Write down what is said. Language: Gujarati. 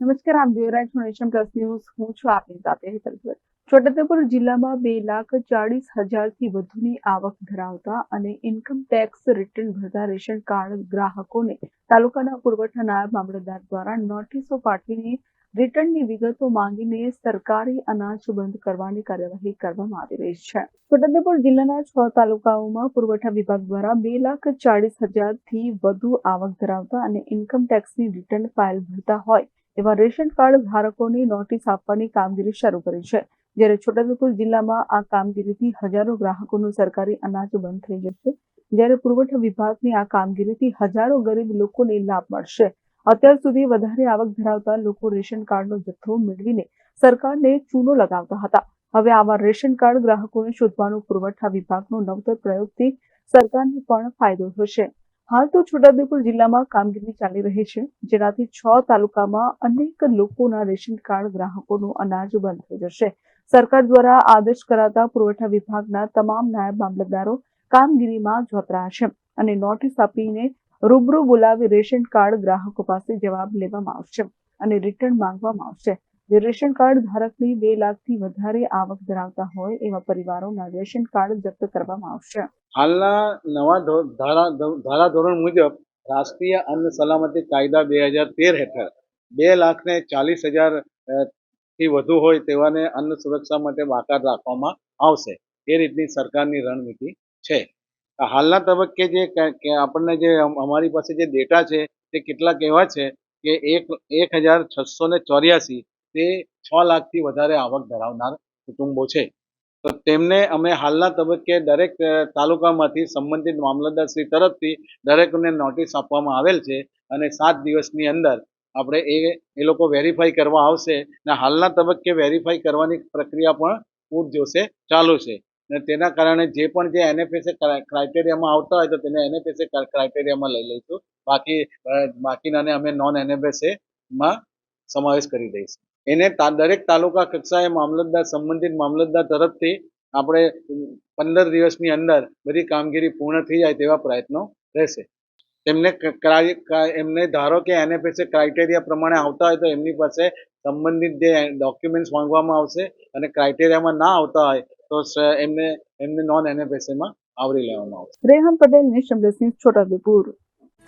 નમસ્કાર, આપ જોઈ રહ્યા છો પ્લસ ન્યૂઝ. હું છું આપની સાથે હેતલ છોટાઉદેપુર જિલ્લામાં બે લાખ ચાળીસ હજારથી વધુની આવક ધરાવતા અને ઇન્કમ ટેક્સ રિટર્ન ભરતા રેશન કાર્ડ ગ્રાહકોને તાલુકાના પુરવઠા નાયબ મામલતદાર દ્વારા નોટિસો પાઠવીને રિટર્નની વિગતો માંગીને સરકારી અનાજ બંધ કરવાની કાર્યવાહી કરવામાં આવી રહી છે. છોટાઉદેપુર જિલ્લાના છ તાલુકાઓમાં પુરવઠા વિભાગ દ્વારા બે લાખ ચાળીસ હજારથી વધુ આવક ધરાવતા અને ઇન્કમ ટેક્સની રિટર્ન ફાઇલ ભરતા હોય એવા રેશન કાર્ડ ધારકોને નોટિસ આપવાની કામગીરી શરૂ કરી છે, જ્યારે છોટાઉદેપુર જિલ્લામાં આ કામગીરીથી હજારો ગ્રાહકોનું સરકારી અનાજ બંધ થઈ જશે જ્યારે પુરવઠા વિભાગની આ કામગીરીથી હજારો ગરીબ લોકોને લાભ મળશે. અત્યાર સુધી વધારે આવક ધરાવતા લોકો રેશન કાર્ડનો જથ્થો મેળવીને સરકારને ચૂનો લગાવતા હતા. હવે આવા રેશન કાર્ડ ગ્રાહકોને શોધવાનો પુરવઠા વિભાગનો નવતર પ્રયોગથી સરકારને પણ ફાયદો થશે. હાલ તો છોટાઉદેપુર જિલ્લામાં કામગીરી ચાલી રહી છે, જેનાથી છ તાલુકામાં અનેક લોકોના રેશન કાર્ડ ગ્રાહકોનું અનાજ બંધ થઈ જશે. સરકાર દ્વારા આદેશ કરાતા પુરવઠા વિભાગના તમામ નાયબ મામલતદારો કામગીરીમાં જોતરાયા છે અને નોટિસ આપીને રૂબરૂ બોલાવી રેશન કાર્ડ ગ્રાહકો પાસે જવાબ લેવામાં આવશે અને રિટર્ન માંગવામાં આવશે. રેશન કાર્ડ ધારકની બે લાખથી વધારે આવક ધરાવતા હોય એવા પરિવારોના રેશન કાર્ડ જપ્ત કરવામાં આવશે. હાલના નવા ધારા ધોરણ મુજબ રાષ્ટ્રીય અન્ન સલામતી કાયદા બે હજાર તેર હેઠળ બે લાખને ચાલીસ હજારથી વધુ હોય તેવાને અન્ન સુરક્ષા માટે બાકાત રાખવામાં આવશે. એ રીતની સરકારની રણનીતિ છે. હાલના તબક્કે જે આપણને જે અમારી પાસે જે ડેટા છે તે કેટલાક એવા છે કે એક એક હજાર છસો ને ચોર્યાસી તે છ લાખથી વધારે આવક ધરાવનાર કુટુંબો છે. તો તેમને અમે હાલના તબક્કે દરેક તાલુકામાંથી સંબંધિત મામલતદારશ્રી તરફથી દરેકને નોટિસ આપવામાં આવેલ છે અને સાત દિવસની અંદર આપણે એ એ લોકો વેરીફાઈ કરવા આવશે અને હાલના તબક્કે વેરીફાઈ કરવાની પ્રક્રિયા પણ પૂરજોશે ચાલુ છે. ને તેના કારણે જે પણ જે એનએફએસએ ક્રાઇટેરિયામાં આવતા હોય તો તેને એનએફએસએ ક્રાઇટેરિયામાં લઈ લઈશું. બાકી બાકીનાને અમે નોન એનએફએસએ માં સમાવેશ કરી દઈશ એને દરેક તાલુકા કક્ષાએ મામલતદાર સંબંધિત મામલતદાર તરફથી આપણે પંદર દિવસની અંદર બધી કામગીરી પૂર્ણ થઈ જાય તેવા પ્રયત્નો રહેશે. તેમને એમને ધારો કે એને પાસે ક્રાઇટેરિયા પ્રમાણે આવતા હોય તો એમની પાસે સંબંધિત જે ડોક્યુમેન્ટ્સ માંગવામાં આવશે અને ક્રાઇટેરિયામાં ના આવતા હોય તો એમને એમને નોન એનએફએસએમાં આવરી લેવામાં આવશે. Reham Patel Nation Plus News Chhotaudepur.